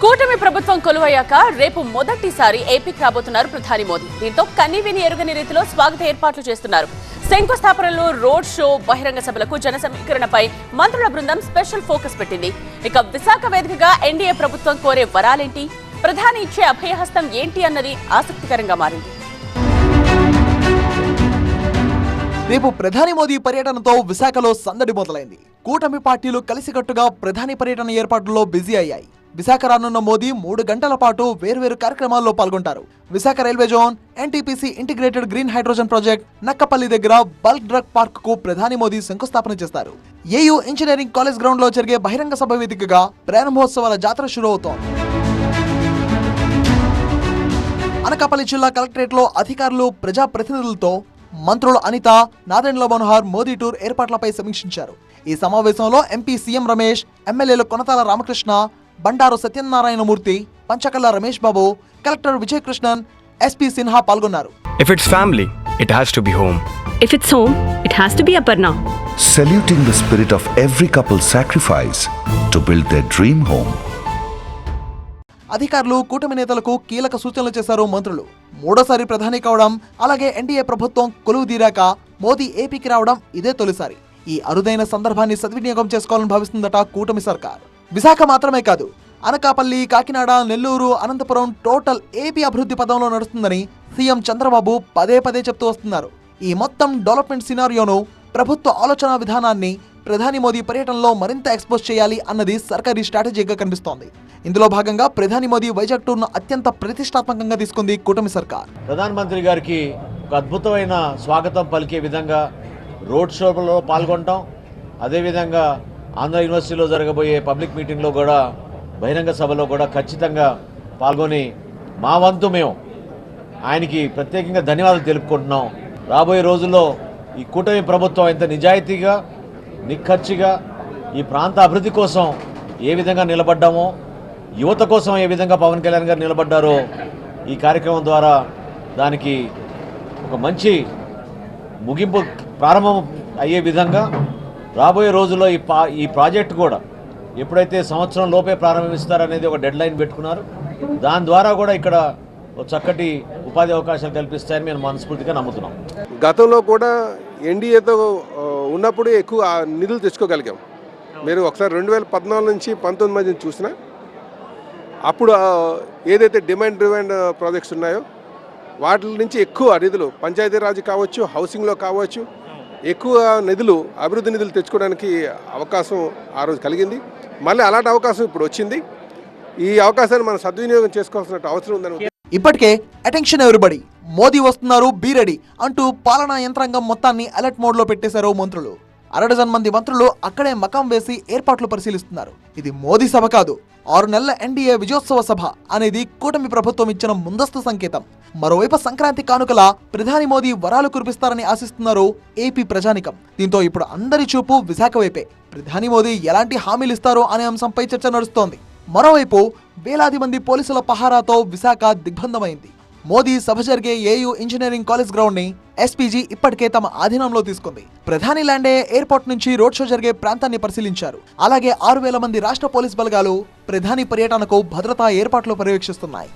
కూటమి ప్రభుత్వం కొలువయ్యాక రేపు మొదటిసారి ఏపీకి రాబోతున్నారు ప్రధాని మోదీ. దీంతో కనీవిని ఎరుగని రీతిలో స్వాగత ఏర్పాట్లు చేస్తున్నారు. శంకుస్థాపనలో రోడ్ షో బహిరంగ సభలకు జన సమీకరణపై మంత్రుల బృందం స్పెషల్ ఫోకస్ పెట్టింది. ఇక విశాఖ వేదికగా ఎన్డీఏ ప్రభుత్వం కోరే వరాలేంటి? ప్రధాని ఇచ్చే అభయహస్తం ఏంటి అన్నది ఆసక్తికరంగా మారింది. రేపు ప్రధాని మోదీ పర్యటనతో విశాఖలో సందడి మొదలైంది. కూటమి పార్టీలు కలిసికట్టుగా ప్రధాని పర్యటన ఏర్పాట్లలో బిజీ అయ్యాయి. విశాఖ రానున్న మోదీ మూడు గంటల పాటు వేర్వేరు కార్యక్రమాల్లో పాల్గొంటారు. Visakha railway zone NTPC integrated green hydrogen project Nakkapalli దగ్గర బల్క్ డ్రగ్ పార్క్కు ప్రధాని మోదీ శంకుస్థాపన చేస్తారు. ఏయూ ఇంజనీరింగ్ కాలేజ్ గ్రౌండ్లో జరిగే బహిరంగ సభ వేదికగా ప్రారంభోత్సవాల జాతర షురూ అవుతోంది. అనకాపల్లి జిల్లా కలెక్టరేట్లో అధికారులు ప్రజాప్రతినిధులతో మంత్రులు అనిత నాదెండ్ల మనోహర్ మోదీ టూర్ ఏర్పాట్లపై సమీక్షించారు. ఈ సమావేశంలో ఎంపీ సీఎం రమేష్ ఎమ్మెల్యేలు కొనతాల రామకృష్ణ బండారు సత్యనారాయణమూర్తి పంచకల్ల రమేష్ బాబు కలెక్టర్ విజయ్ కృష్ణన్ ఎస్పీ సిన్హా పాల్గొన్నారు If it's family, it has to be home. If it's home, it has to be Aparna. saluting the spirit of every couple's sacrifice to build their dream home. అధికారులు కూటమి నేతలకు కీలక సూచనలు చేశారు మంత్రులు మూడోసారి ప్రధాని కావడం అలాగే ఎన్డీఏ ప్రభుత్వం కొలువు తీరాక మోదీ ఏపీకి రావడం ఇదే తొలిసారి ఈ అరుదైన సందర్భాన్ని సద్వినియోగం చేసుకోవాలని భావిస్తుందట కూటమి సర్కార్ విశాఖ మాత్రమే కాదు అనకాపల్లి కాకినాడ నెల్లూరు అనంతపురం టోటల్ ఏపీ అభివృద్ధి పదంలో నడుస్తుందని సీఎం చంద్రబాబు పదే పదే చెప్తూ వస్తున్నారు. ఈ మొత్తం డెవలప్మెంట్ సినారియోను ప్రభుత్వ ఆలోచన విధానాన్ని ప్రధాని మోదీ పర్యటనలో మరింత ఎక్స్పోజ్ చేయాలి అన్నది సర్కారీ స్ట్రాటజీగా కనిపిస్తోంది. ఇందులో భాగంగా ప్రధాని మోదీ వైజాగ్ టూర్ను అత్యంత ప్రతిష్టాత్మకంగా తీసుకుంది కూటమి సర్కార్. ప్రధానమంత్రి గారికి ఒక అద్భుతమైన స్వాగతం పలికే విధంగా రోడ్ షోలో పాల్గొనడం అదేవిధంగా ఆంధ్ర యూనివర్సిటీలో జరగబోయే పబ్లిక్ మీటింగ్లో కూడా బహిరంగ సభలో కూడా ఖచ్చితంగా పాల్గొని మా వంతు మేము ఆయనకి ప్రత్యేకంగా ధన్యవాదాలు తెలుపుకుంటున్నాం. రాబోయే రోజుల్లో ఈ కూటమి ప్రభుత్వం ఎంత నిజాయితీగా నిఖర్చిగా ఈ ప్రాంత అభివృద్ధి కోసం ఏ విధంగా నిలబడ్డామో యువత కోసం ఏ విధంగా పవన్ కళ్యాణ్ గారు నిలబడ్డారో ఈ కార్యక్రమం ద్వారా దానికి ఒక మంచి ముగింపు ప్రారంభం అయ్యే విధంగా రాబోయే రోజుల్లో ఈ పా ఈ ప్రాజెక్ట్ కూడా ఎప్పుడైతే సంవత్సరం లోపే ప్రారంభిస్తారనేది ఒక డెడ్ లైన్ పెట్టుకున్నారు. దాని ద్వారా కూడా ఇక్కడ చక్కటి ఉపాధి అవకాశాలు కల్పిస్తాయని మేము మనస్ఫూర్తిగా నమ్ముతున్నాం. గతంలో కూడా ఎన్డీఏతో ఉన్నప్పుడు ఎక్కువ నిధులు తెచ్చుకోగలిగాం. మీరు ఒకసారి రెండు వేల పద్నాలుగు నుంచి పంతొమ్మిది మధ్య చూసినా అప్పుడు ఏదైతే డిమాండ్ డ్రివెండ్ ప్రాజెక్ట్స్ ఉన్నాయో వాటి నుంచి ఎక్కువ నిధులు పంచాయతీరాజ్ కావచ్చు హౌసింగ్లో కావచ్చు ఎక్కువ నిధులు అభివృద్ధి నిధులు తెచ్చుకోవడానికి అవకాశం ఆ రోజు కలిగింది. మళ్ళీ అలాంటి అవకాశం ఇప్పుడు వచ్చింది. ఈ అవకాశాన్ని మనం సద్వినియోగం చేసుకోవాల్సిన అవసరం ఉందని ఇప్పటికే అటెన్షన్ ఎవరిబడి? మోదీ వస్తున్నారు బీ రెడీ అంటూ పాలనా యంత్రాంగం మొత్తాన్ని అలర్ట్ మోడ్లో పెట్టేశారు మంత్రులు. అరడజన్ మంది మంత్రులు అక్కడే మకం వేసి ఏర్పాట్లు పరిశీలిస్తున్నారు. ఇది మోదీ సభ కాదు. ఆరు నెలల ఎన్డీఏ విజయోత్సవ సభ అనేది కూటమి ప్రభుత్వం ఇచ్చిన ముందస్తు సంకేతం. మరోవైపు సంక్రాంతి కానుకల ప్రధాని మోదీ వరాలు కురిపిస్తారని ఆశిస్తున్నారు ఏపీ ప్రజానికం. దీంతో ఇప్పుడు అందరి చూపు విశాఖ వైపే. ప్రధాని మోదీ ఎలాంటి హామీలు ఇస్తారో అనే అంశంపై చర్చ నడుస్తోంది. మరోవైపు వేలాది మంది పోలీసుల పహారాతో విశాఖ దిగ్బంధమైంది. మోదీ సభ జరిగే ఏయూ ఇంజనీరింగ్ కాలేజ్ గ్రౌండ్ని ఎస్పీజీ ఇప్పటికే తమ ఆధీనంలో తీసుకుంది. ప్రధాని ల్యాండే ఎయిర్పోర్ట్ నుంచి రోడ్ షో జరిగే ప్రాంతాన్ని పరిశీలించారు. అలాగే ఆరు వేల మంది రాష్ట్ర పోలీస్ బలగాలు ప్రధాని పర్యటనకు భద్రతా ఏర్పాట్లు పర్యవేక్షిస్తున్నాయి.